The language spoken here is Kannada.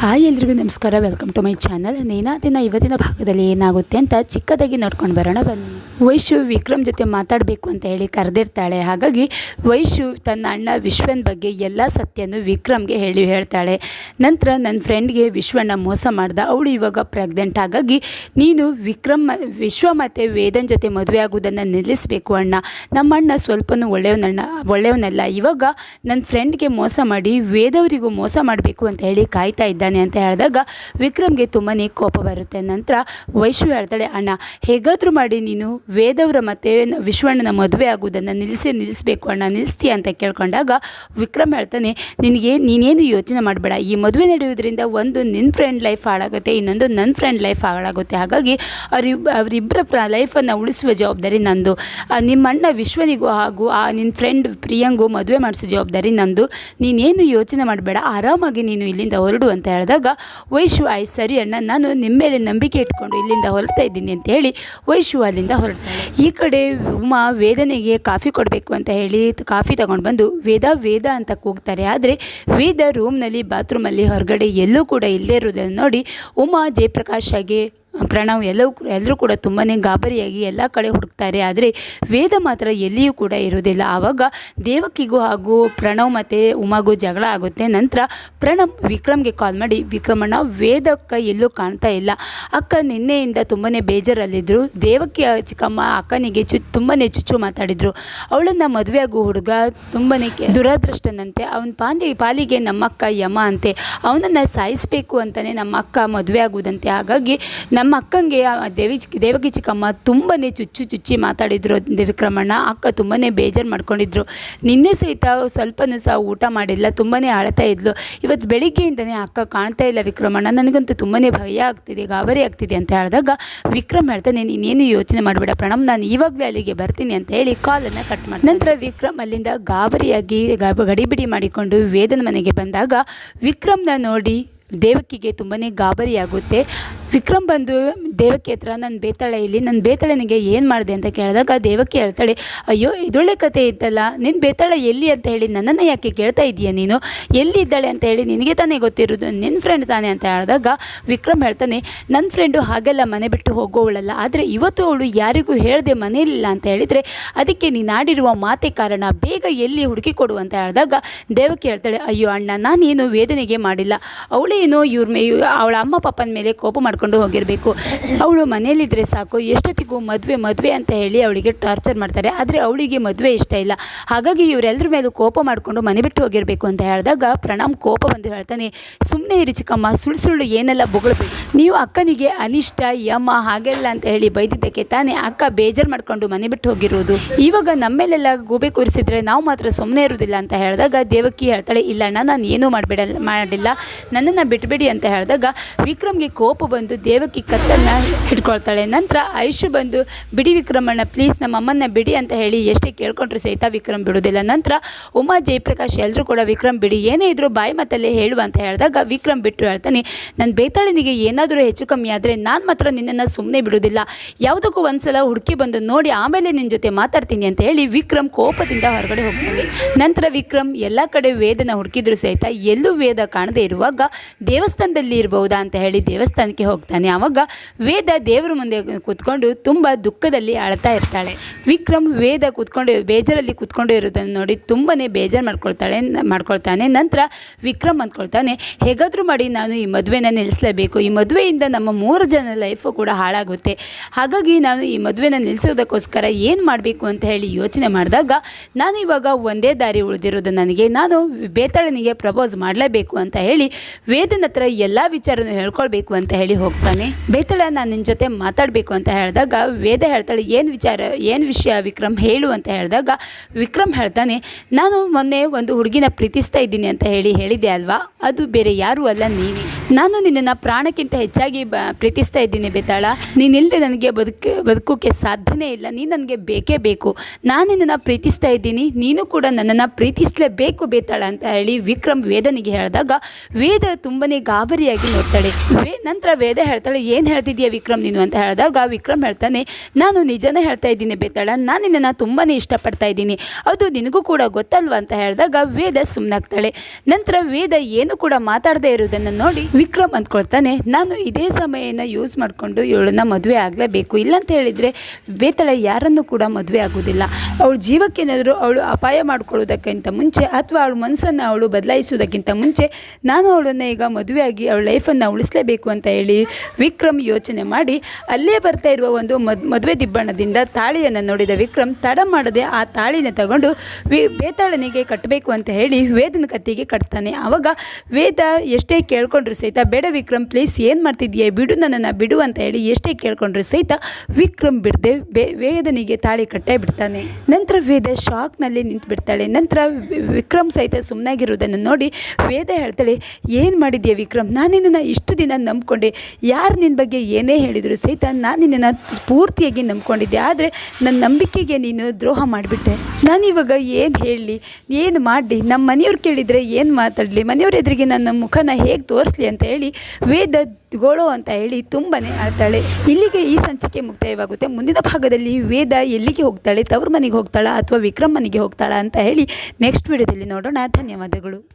ಹಾಯ್ ಎಲ್ರಿಗೂ ನಮಸ್ಕಾರ. ವೆಲ್ಕಮ್ ಟು ಮೈ ಚಾನಲ್ ನೇನಾದಿನ ಇವತ್ತಿನ ಭಾಗದಲ್ಲಿ ಏನಾಗುತ್ತೆ ಅಂತ ಚಿಕ್ಕದಾಗಿ ನೋಡ್ಕೊಂಡು ಬರೋಣ ಬನ್ನಿ. ವೈಶು ವಿಕ್ರಮ್ ಜೊತೆ ಮಾತಾಡಬೇಕು ಅಂತ ಹೇಳಿ ಕರೆದಿರ್ತಾಳೆ. ಹಾಗಾಗಿ ವೈಶು ತನ್ನ ಅಣ್ಣ ವಿಶ್ವನ್ ಬಗ್ಗೆ ಎಲ್ಲ ಸತ್ಯನೂ ವಿಕ್ರಮ್ಗೆ ಹೇಳಿ ಹೇಳ್ತಾಳೆ. ನಂತರ ನನ್ನ ಫ್ರೆಂಡ್ಗೆ ವಿಶ್ವನ ಮೋಸ ಮಾಡ್ದ, ಅವಳು ಇವಾಗ ಪ್ರೆಗ್ನೆಂಟ್ ಹಾಗಾಗಿ ನೀನು ವಿಕ್ರಮ್ ವಿಶ್ವ ಮತ್ತು ವೇದನ್ ಜೊತೆ ಮದುವೆ ಆಗೋದನ್ನು ನಿಲ್ಲಿಸಬೇಕು ಅಣ್ಣ. ನಮ್ಮ ಅಣ್ಣ ಸ್ವಲ್ಪನೂ ಒಳ್ಳೆಯವನಣ್ಣ ಒಳ್ಳೆಯವನಲ್ಲ. ಇವಾಗ ನನ್ನ ಫ್ರೆಂಡ್ಗೆ ಮೋಸ ಮಾಡಿ ವೇದವರಿಗೂ ಮೋಸ ಮಾಡಬೇಕು ಅಂತ ಹೇಳಿ ಕಾಯ್ತಾ ಇದ್ದಾನೆ ಅಂತ ಹೇಳಿದಾಗ ವಿಕ್ರಮ್ಗೆ ತುಂಬಾ ಕೋಪ ಬರುತ್ತೆ. ನಂತರ ವೈಶ್ವ ಹೇಳ್ತಾಳೆ, ಅಣ್ಣ, ಹೇಗಾದರೂ ಮಾಡಿ ನೀನು ವೇದವರ ಮತ್ತು ವಿಶ್ವಣ್ಣನ ಮದುವೆ ಆಗೋದನ್ನು ನಿಲ್ಲಿಸಿ ನಿಲ್ಲಿಸಬೇಕು ಅಣ್ಣ ನಿಲ್ಲಿಸ್ತೀಯ ಅಂತ ಕೇಳ್ಕೊಂಡಾಗ ವಿಕ್ರಮ್ ಹೇಳ್ತಾನೆ ನಿನಗೆ ನೀನೇನು ಯೋಚನೆ ಮಾಡಬೇಡ. ಈ ಮದುವೆ ನಡೆಯುವುದರಿಂದ ಒಂದು ನಿನ್ನ ಫ್ರೆಂಡ್ ಲೈಫ್ ಹಾಳಾಗುತ್ತೆ ಇನ್ನೊಂದು ನನ್ನ ಫ್ರೆಂಡ್ ಲೈಫ್ ಹಾಳಾಗುತ್ತೆ. ಹಾಗಾಗಿ ಅವರಿಬ್ಬ ಅವರಿಬ್ಬರ ಲೈಫನ್ನು ಉಳಿಸುವ ಜವಾಬ್ದಾರಿ ನಂದು. ಆ, ನಿಮ್ಮ ಅಣ್ಣ ವಿಶ್ವನಿಗೂ ಹಾಗೂ ಆ ನಿನ್ನ ಫ್ರೆಂಡ್ ಪ್ರಿಯಂಗೂ ಮದುವೆ ಮಾಡಿಸೋ ಜವಾಬ್ದಾರಿ ನಂದು. ನೀನೇನು ಯೋಚನೆ ಮಾಡಬೇಡ. ಆರಾಮಾಗಿ ನೀನು ಇಲ್ಲಿಂದ ಹೊರಡು ಅಂತ ಹೇಳಿದಾಗ ವೈಶು ಆಯ್ ಸರಿ ಅಣ್ಣ. ನಾನು ನಿಮ್ಮ ಮೇಲೆ ನಂಬಿಕೆ ಇಟ್ಕೊಂಡು ಇಲ್ಲಿಂದ ಹೊರಡ್ತಾ ಇದ್ದೀನಿ ಅಂತ ಹೇಳಿ ವೈಶು ಅಲ್ಲಿಂದ ಹೊರಡ್ತಾಳೆ ಈ ಕಡೆ ಉಮಾ ವೇದನೆಗೆ ಕಾಫಿ ಕೊಡಬೇಕು ಅಂತ ಹೇಳಿ ಕಾಫಿ ತಗೊಂಡು ಬಂದು ವೇದ ವೇದ ಅಂತ ಕೂಗ್ತಾರೆ. ಆದರೆ ವೇದ ರೂಮ್ನಲ್ಲಿ ಬಾತ್ರೂಮಲ್ಲಿ ಹೊರಗಡೆ ಎಲ್ಲೂ ಕೂಡ ಇಲ್ಲದೇ ಇರೋದನ್ನು ನೋಡಿ ಉಮಾ ಜಯಪ್ರಕಾಶ್ ಆಗಿ ಪ್ರಣವ್ ಎಲ್ಲವೂ ಎಲ್ಲರೂ ಕೂಡ ತುಂಬಾ ಗಾಬರಿಯಾಗಿ ಎಲ್ಲ ಕಡೆ ಹುಡುಕ್ತಾರೆ. ಆದರೆ ವೇದ ಮಾತ್ರ ಎಲ್ಲಿಯೂ ಕೂಡ ಇರೋದಿಲ್ಲ ಆವಾಗ ದೇವಕಿಗೂ ಹಾಗೂ ಪ್ರಣವ್ ಮತ್ತು ಉಮಾಗೂ ಜಗಳ ಆಗುತ್ತೆ. ನಂತರ ಪ್ರಣವ್ ವಿಕ್ರಮ್ಗೆ ಕಾಲ್ ಮಾಡಿ, ವಿಕ್ರಮಣ್ಣ ವೇದಕ್ಕ ಎಲ್ಲೂ ಕಾಣ್ತಾ ಇಲ್ಲ. ಅಕ್ಕ ನಿನ್ನೆಯಿಂದ ತುಂಬಾ ಬೇಜಾರಲ್ಲಿದ್ದರು ದೇವಕಿ ಚಿಕ್ಕಮ್ಮ ಅಕ್ಕನಿಗೆ ಚು ತುಂಬಾ ಚುಚ್ಚು ಮಾತಾಡಿದರು. ಅವಳನ್ನು ಮದುವೆ ಆಗೋ ಹುಡುಗ ತುಂಬಾ ದುರಾದೃಷ್ಟನಂತೆ. ಅವನ ಪಾಲಿ ಪಾಲಿಗೆ ನಮ್ಮಕ್ಕ ಯಮ ಅಂತೆ. ಅವನನ್ನು ಸಾಯಿಸಬೇಕು ಅಂತಲೇ ನಮ್ಮ ಅಕ್ಕ ಮದುವೆ ಆಗುವುದಂತೆ ಹಾಗಾಗಿ ನಮ್ಮ ಅಕ್ಕಂಗೆ, ಆ, ದೇವಿ, ದೇವಕಿ ಚಿಕ್ಕಮ್ಮ ತುಂಬನೇ ಚುಚ್ಚು ಚುಚ್ಚಿ ಮಾತಾಡಿದರು ದೇವಿಕ್ರಮಣ್ಣ. ಅಕ್ಕ ತುಂಬನೇ ಬೇಜಾರು ಮಾಡ್ಕೊಂಡಿದ್ರು. ನಿನ್ನೆ ಸಹಿತ ಸ್ವಲ್ಪನೂ ಸಹ ಊಟ ಮಾಡಿಲ್ಲ ತುಂಬಾ ಅಳ್ತಾ ಇದ್ಲು. ಇವತ್ತು ಬೆಳಿಗ್ಗೆಯಿಂದನೇ ಅಕ್ಕ ಕಾಣ್ತಾ ಇಲ್ಲ ವಿಕ್ರಮಣ್ಣ. ನನಗಂತೂ ತುಂಬನೇ ಭಯ ಆಗ್ತಿದೆ, ಗಾಬರಿ ಆಗ್ತಿದೆ ಅಂತ ಹೇಳಿದಾಗ, ವಿಕ್ರಮ್ ಹೇಳ್ತಾನೆ ನೀನೇನು ಯೋಚನೆ ಮಾಡಬೇಡ ಪ್ರಣಮ್ ನಾನು ಇವಾಗಲೇ ಅಲ್ಲಿಗೆ ಬರ್ತೀನಿ ಅಂತ ಹೇಳಿ ಕಾಲನ್ನು ಕಟ್ ಮಾಡಿ ನಂತರ ವಿಕ್ರಮ್ ಅಲ್ಲಿಂದ ಗಾಬರಿಯಾಗಿ ಗಾಬ ಗಡಿಬಿಡಿ ಮಾಡಿಕೊಂಡು ವೇದನ ಮನೆಗೆ ಬಂದಾಗ, ವಿಕ್ರಮ್ನ ನೋಡಿ ದೇವಕಿಗೆ ತುಂಬಾ ಗಾಬರಿಯಾಗುತ್ತೆ. ವಿಕ್ರಮ್ ಬಂದು, ದೇವಕಿ ಹತ್ರ ನನ್ನ ಬೇತಾಳೆ ಇಲ್ಲಿ ನನ್ನ ಬೇತಾಳನಿಗೆ ಏನು ಮಾಡಿದೆ? ಅಂತ ಕೇಳಿದಾಗ ದೇವಕಿ ಹೇಳ್ತಾಳೆ, ಅಯ್ಯೋ ಇದೊಳ್ಳೆ ಕತೆ ಇತ್ತಲ್ಲ ನಿನ್ನ ಬೇತಾಳ ಎಲ್ಲಿ ಅಂತ ಹೇಳಿ ನನ್ನನ್ನು ಯಾಕೆ ಕೇಳ್ತಾ ಇದೀಯ ನೀನು? ಎಲ್ಲಿದ್ದಾಳೆ ಅಂತ ಹೇಳಿ ನಿನಗೆ ತಾನೇ ಗೊತ್ತಿರೋದು ನಿನ್ನ ಫ್ರೆಂಡ್ ತಾನೇ? ಅಂತ ಹೇಳಿದಾಗ ವಿಕ್ರಮ್ ಹೇಳ್ತಾನೆ ನನ್ನ ಫ್ರೆಂಡು ಹಾಗೆಲ್ಲ ಮನೆ ಬಿಟ್ಟು ಹೋಗೋವಳಲ್ಲ, ಆದರೆ ಇವತ್ತು ಅವಳು ಯಾರಿಗೂ ಹೇಳದೆ ಮನೆಯಲ್ಲಿಲ್ಲ ಅಂತ ಹೇಳಿದರೆ ಅದಕ್ಕೆ ನೀನು ಆಡಿರುವ ಮಾತೆ ಕಾರಣ, ಬೇಗ ಎಲ್ಲಿ ಹುಡುಕಿ ಕೊಡು? ಅಂತ ಹೇಳಿದಾಗ ದೇವಕಿ ಹೇಳ್ತಾಳೆ, ಅಯ್ಯೋ ಅಣ್ಣ, ನಾನೇನು ವೇದನೆಗೆ ಮಾಡಿಲ್ಲ. ಅವಳೇನೋ ಇವ್ರ ಮೇ ಅವಳ ಅಮ್ಮ ಪಪ್ಪನ ಮೇಲೆ ಕೋಪ ಮಾಡ್ಕೊಂಡು ಹೋಗಿರಬೇಕು. ಅವಳು ಮನೇಲಿದ್ದರೆ ಸಾಕು, ಎಷ್ಟೊತ್ತಿಗೂ ಮದುವೆ ಮದುವೆ ಅಂತ ಹೇಳಿ ಅವಳಿಗೆ ಟಾರ್ಚರ್ ಮಾಡ್ತಾರೆ. ಆದರೆ ಅವಳಿಗೆ ಮದುವೆ ಇಷ್ಟ ಇಲ್ಲ. ಹಾಗಾಗಿ ಇವರೆಲ್ಲರ ಮೇಲೂ ಕೋಪ ಮಾಡಿಕೊಂಡು ಮನೆ ಬಿಟ್ಟು ಹೋಗಿರಬೇಕು ಅಂತ ಹೇಳಿದಾಗ ಪ್ರಣಾಮ್ ಕೋಪ ಬಂದು ಹೇಳ್ತಾನೆ ಸುಮ್ಮನೆ ಇರಿ ಚಿಕ್ಕಮ್ಮ, ಸುಳ್ಳು ಸುಳ್ಳು ಏನೆಲ್ಲ ಬೊಗಳಬೇಕು ನೀವು ಅಕ್ಕನಿಗೆ ಅನಿಷ್ಟ ಯಮ್ಮ ಹಾಗೆಲ್ಲ ಅಂತ ಹೇಳಿ ಬೈದಿದ್ದಕ್ಕೆ ತಾನೇ ಅಕ್ಕ ಬೇಜಾರು ಮಾಡ್ಕೊಂಡು ಮನೆ ಬಿಟ್ಟು ಹೋಗಿರೋದು. ಇವಾಗ ನಮ್ಮೇಲೆಲ್ಲ ಗೂಬೆ ಕೂರಿಸಿದ್ರೆ ನಾವು ಮಾತ್ರ ಸುಮ್ಮನೆ ಇರೋದಿಲ್ಲ ಅಂತ ಹೇಳಿದಾಗ ದೇವಕಿ ಹೇಳ್ತಾಳೆ ಇಲ್ಲಣ್ಣ ನಾನು ಏನೂ ಮಾಡಬೇಡ ಮಾಡಿಲ್ಲ. ನನ್ನನ್ನು ಬಿಟ್ಬಿಡಿ ಅಂತ ಹೇಳಿದಾಗ ವಿಕ್ರಮ್ಗೆ ಕೋಪ ಬಂದು ದೇವಕಿ ಕತ್ತನ್ನು ಇಟ್ಕೊಳ್ತಾಳೆ ನಂತರ ಐಶು ಬಂದು, ಬಿಡಿ ವಿಕ್ರಮಣ್ಣ ಪ್ಲೀಸ್ ನಮ್ಮ ಅಮ್ಮನ್ನ ಬಿಡಿ ಅಂತ ಹೇಳಿ ಎಷ್ಟೇ ಕೇಳ್ಕೊಂಡ್ರು ಸಹಿತ ವಿಕ್ರಮ್ ಬಿಡೋದಿಲ್ಲ ನಂತರ ಉಮಾ, ಜಯಪ್ರಕಾಶ್ ಎಲ್ಲರೂ ಕೂಡ ವಿಕ್ರಮ್ ಬಿಡಿ, ಏನೇ ಇದ್ರೂ ಬಾಯಿ ಮಾತಲ್ಲೇ ಹೇಳುವ ಅಂತ ಹೇಳಿದಾಗ ವಿಕ್ರಮ್ ಬಿಟ್ಟು ಹೇಳ್ತಾನೆ ನನ್ನ ಬೇತಾಳಿನಿಗೆ ಏನಾದರೂ ಹೆಚ್ಚು ಕಮ್ಮಿ ಆದರೆ ನಾನು ಮಾತ್ರ ನಿನ್ನನ್ನು ಸುಮ್ಮನೆ ಬಿಡೋದಿಲ್ಲ ಯಾವುದಕ್ಕೂ ಒಂದ್ಸಲ ಹುಡುಕಿ ಬಂದು ನೋಡಿ ಆಮೇಲೆ ನಿನ್ನ ಜೊತೆ ಮಾತಾಡ್ತೀನಿ ಅಂತ ಹೇಳಿ ವಿಕ್ರಮ್ ಕೋಪದಿಂದ ಹೊರಗಡೆ ಹೋಗ್ತಾನೆ. ನಂತರ ವಿಕ್ರಮ್ ಎಲ್ಲ ಕಡೆ ವೇದನ ಹುಡುಕಿದ್ರು ಸಹಿತ ಎಲ್ಲೂ ವೇದ ಕಾಣದೇ ಇರುವಾಗ ದೇವಸ್ಥಾನದಲ್ಲಿ ಇರಬಹುದಾ ಅಂತ ಹೇಳಿ ದೇವಸ್ಥಾನಕ್ಕೆ ಹೋಗ್ತಾನೆ. ಆವಾಗ ವೇದ ದೇವರ ಮುಂದೆ ಕೂತ್ಕೊಂಡು ತುಂಬ ದುಃಖದಲ್ಲಿ ಅಳ್ತಾ ಇರ್ತಾಳೆ. ವಿಕ್ರಮ್ ವೇದ ಕೂತ್ಕೊಂಡು ಬೇಜಾರಲ್ಲಿ ಕೂತ್ಕೊಂಡು ಇರೋದನ್ನು ನೋಡಿ ತುಂಬನೇ ಬೇಜಾರು ಮಾಡ್ಕೊಳ್ತಾಳೆ, ಮಾಡ್ಕೊಳ್ತಾನೆ. ನಂತರ ವಿಕ್ರಮ್ ಅಂದ್ಕೊಳ್ತಾನೆ, ಹೇಗಾದರೂ ಮಾಡಿ ನಾನು ಈ ಮದುವೆನ ನಿಲ್ಲಿಸಲೇಬೇಕು. ಈ ಮದುವೆಯಿಂದ ನಮ್ಮ ಮೂರು ಜನ ಲೈಫು ಕೂಡ ಹಾಳಾಗುತ್ತೆ. ಹಾಗಾಗಿ ನಾನು ಈ ಮದುವೆನ ನಿಲ್ಲಿಸೋದಕ್ಕೋಸ್ಕರ ಏನು ಮಾಡಬೇಕು ಅಂತ ಹೇಳಿ ಯೋಚನೆ ಮಾಡಿದಾಗ, ನಾನು ಇವಾಗ ಒಂದೇ ದಾರಿ ಉಳಿದಿರೋದು ನನಗೆ. ನಾನು ಬೇತಾಳನಿಗೆ ಪ್ರಪೋಸ್ ಮಾಡಲೇಬೇಕು ಅಂತ ಹೇಳಿ ವೇದನ ಹತ್ರ ಎಲ್ಲ ವಿಚಾರನೂ ಹೇಳ್ಕೊಳ್ಬೇಕು ಅಂತ ಹೇಳಿ ಹೋಗ್ತಾನೆ. ಬೇತಾಳ, ನಾನು ನಿನ್ನ ಜೊತೆ ಮಾತಾಡಬೇಕು ಅಂತ ಹೇಳಿದಾಗ, ವೇದ ಹೇಳ್ತಾಳೆ, ಏನು ವಿಚಾರ, ಏನು ವಿಷಯ ವಿಕ್ರಮ್ ಹೇಳು ಅಂತ ಹೇಳಿದಾಗ, ವಿಕ್ರಮ್ ಹೇಳ್ತಾನೆ, ನಾನು ಮೊನ್ನೆ ಒಂದು ಹುಡುಗಿನ ಪ್ರೀತಿಸ್ತಾ ಇದ್ದೀನಿ ಅಂತ ಹೇಳಿ ಹೇಳಿದೆ ಅಲ್ವಾ? ಅದು ಬೇರೆ ಯಾರೂ ಅಲ್ಲ ನೀನು ನಾನು ನಿನ್ನನ್ನು ಪ್ರಾಣಕ್ಕಿಂತ ಹೆಚ್ಚಾಗಿ ಬ, ಪ್ರೀತಿಸ್ತಾ ಇದ್ದೀನಿ ಬೇತಾಳ. ನೀನಿಲ್ಲದೆ ನನಗೆ ಬದುಕು, ಬದುಕೋಕ್ಕೆ ಸಾಧ್ಯನೇ ಇಲ್ಲ. ನೀನು ನನಗೆ ಬೇಕೇ ಬೇಕು. ನಾನು ನಿನ್ನನ್ನು ಪ್ರೀತಿಸ್ತಾ ಇದ್ದೀನಿ. ನೀನು ಕೂಡ ನನ್ನನ್ನು ಪ್ರೀತಿಸಲೇಬೇಕು ಬೇತಾಳ ಅಂತ ಹೇಳಿ ವಿಕ್ರಮ್ ವೇದನಿಗೆ ಹೇಳಿದಾಗ, ವೇದ ತುಂಬನೇ ಗಾಬರಿಯಾಗಿ ನೋಡ್ತಾಳೆ. ವೇ, ನಂತರ ವೇದ ಹೇಳ್ತಾಳೆ, ಏನು ಹೇಳ್ತಿದ್ಯಾ ವಿಕ್ರಮ್ ನೀನು? ಅಂತ ಹೇಳಿದಾಗ ವಿಕ್ರಮ್ ಹೇಳ್ತಾನೆ, ನಾನು ನಿಜನೇ ಹೇಳ್ತಾ ಇದ್ದೀನಿ ಬೇತಾಳ, ನಾನು ನಿನ್ನನ್ನು ತುಂಬಾ ಇಷ್ಟಪಡ್ತಾ ಇದ್ದೀನಿ. ಅದು ನಿನಗೂ ಕೂಡ ಗೊತ್ತಲ್ವಾ? ಅಂತ ಹೇಳಿದಾಗ ವೇದ ಸುಮ್ಮನಾಗ್ತಾಳೆ ನಂತರ ವೇದ ಏನು ಕೂಡ ಮಾತಾಡದೇ ಇರೋದನ್ನು ನೋಡಿ ವಿಕ್ರಮ್ ಅಂದ್ಕೊಳ್ತಾನೆ, ನಾನು ಇದೇ ಸಮಯನ ಯೂಸ್ ಮಾಡಿಕೊಂಡು ಇವಳನ್ನ ಮದುವೆ ಆಗಲೇಬೇಕು. ಇಲ್ಲಂತ ಹೇಳಿದರೆ ಬೇತಾಳ ಯಾರನ್ನು ಕೂಡ ಮದುವೆ ಆಗೋದಿಲ್ಲ ಅವಳ ಜೀವಕ್ಕೇನಾದರೂ ಅವಳು ಅಪಾಯ ಮಾಡ್ಕೊಳ್ಳೋದಕ್ಕಿಂತ ಮುಂಚೆ ಅಥವಾ ಅವಳು ಮನಸ್ಸನ್ನು ಅವಳು ಬದಲಾಯಿಸುವುದಕ್ಕಿಂತ ಮುಂಚೆ ನಾನು ಅವಳನ್ನು ಈಗ ಮದುವೆಯಾಗಿ ಅವಳ ಲೈಫನ್ನು ಉಳಿಸಲೇಬೇಕು ಅಂತ ಹೇಳಿ ವಿಕ್ರಮ್ ಯೋಚನೆ ಮಾಡಿ, ಅಲ್ಲೇ ಬರ್ತಾ ಇರುವ ಒಂದು ಮದ್, ಮದುವೆ ದಿಬ್ಬಣದಿಂದ ತಾಳಿಯನ್ನು ನೋಡಿದ ವಿಕ್ರಮ್ ತಡ ಮಾಡದೆ ಆ ತಾಳಿನ ತಗೊಂಡು ವಿ, ಬೇತಾಳನಿಗೆ ಕಟ್ಟಬೇಕು ಅಂತ ಹೇಳಿ ವೇದನ ಕತ್ತಿಗೆ ಕಟ್ತಾನೆ. ಆವಾಗ ವೇದ ಎಷ್ಟೇ ಕೇಳ್ಕೊಂಡ್ರು ಸಹಿತ, ಬೇಡ ವಿಕ್ರಮ್ ಪ್ಲೀಸ್ ಏನು ಮಾಡ್ತಿದ್ಯಾ? ಬಿಡು ನನ್ನನ್ನು, ಬಿಡು ಅಂತ ಹೇಳಿ ಎಷ್ಟೇ ಕೇಳ್ಕೊಂಡ್ರು ಸಹಿತ ವಿಕ್ರಮ್ ಬಿಡದೆ ವೇದನಿಗೆ ತಾಳಿ ಕಟ್ಟೇ ಬಿಡ್ತಾನೆ. ನಂತರ ವೇದ ಶಾಕ್ನಲ್ಲಿ ನಿಂತು ಬಿಡ್ತಾಳೆ ನಂತರ ವಿಕ್ರಮ್ ಸಹಿತ ಸುಮ್ಮನಾಗಿರೋದನ್ನು ನೋಡಿ ವೇದ ಹೇಳ್ತಾಳೆ, ಏನು ಮಾಡಿದ್ಯಾ ವಿಕ್ರಮ್? ನಾನು ನಿನ್ನನ್ನು ಇಷ್ಟು ದಿನ ನಂಬ್ಕೊಂಡೆ. ಯಾರು ನಿನ್ನ ಬಗ್ಗೆ ಏನೇ ಹೇಳಿದ್ರು ಸಹಿತ ನಾನು ನಿನ್ನನ್ನು ಪೂರ್ತಿಯಾಗಿ ನಂಬ್ಕೊಂಡಿದ್ದೆ. ಆದರೆ ನನ್ನ ನಂಬಿಕೆಗೆ ನೀನು ದ್ರೋಹ ಮಾಡಿಬಿಟ್ಟೆ. ನಾನು ಇವಾಗ ಏನು ಹೇಳಲಿ ಏನು ಮಾಡಲಿ? ನಮ್ಮ ಮನೆಯವ್ರು ಕೇಳಿದರೆ ಏನು ಮಾತಾಡಲಿ? ಮನೆಯವ್ರ ಎದುರಿಗೆ ನನ್ನ ಮುಖನ ಹೇಗೆ ತೋರಿಸ್ಲಿ ಅಂತ ಹೇಳಿ ವೇದ ಗೋಳೋ ಅಂತ ಹೇಳಿ ತುಂಬನೇ ಆಡ್ತಾಳೆ ಇಲ್ಲಿಗೆ ಈ ಸಂಚಿಕೆ ಮುಕ್ತಾಯವಾಗುತ್ತೆ. ಮುಂದಿನ ಭಾಗದಲ್ಲಿ ವೇದ ಎಲ್ಲಿಗೆ ಹೋಗ್ತಾಳೆ, ತವ್ರ ಮನೆಗೆ ಹೋಗ್ತಾಳಾ ಅಥವಾ ವಿಕ್ರಮ್ ಮನೆಗೆ ಹೋಗ್ತಾಳಾ ಅಂತ ಹೇಳಿ ನೆಕ್ಸ್ಟ್ ವಿಡಿಯೋದಲ್ಲಿ ನೋಡೋಣ. ಧನ್ಯವಾದಗಳು.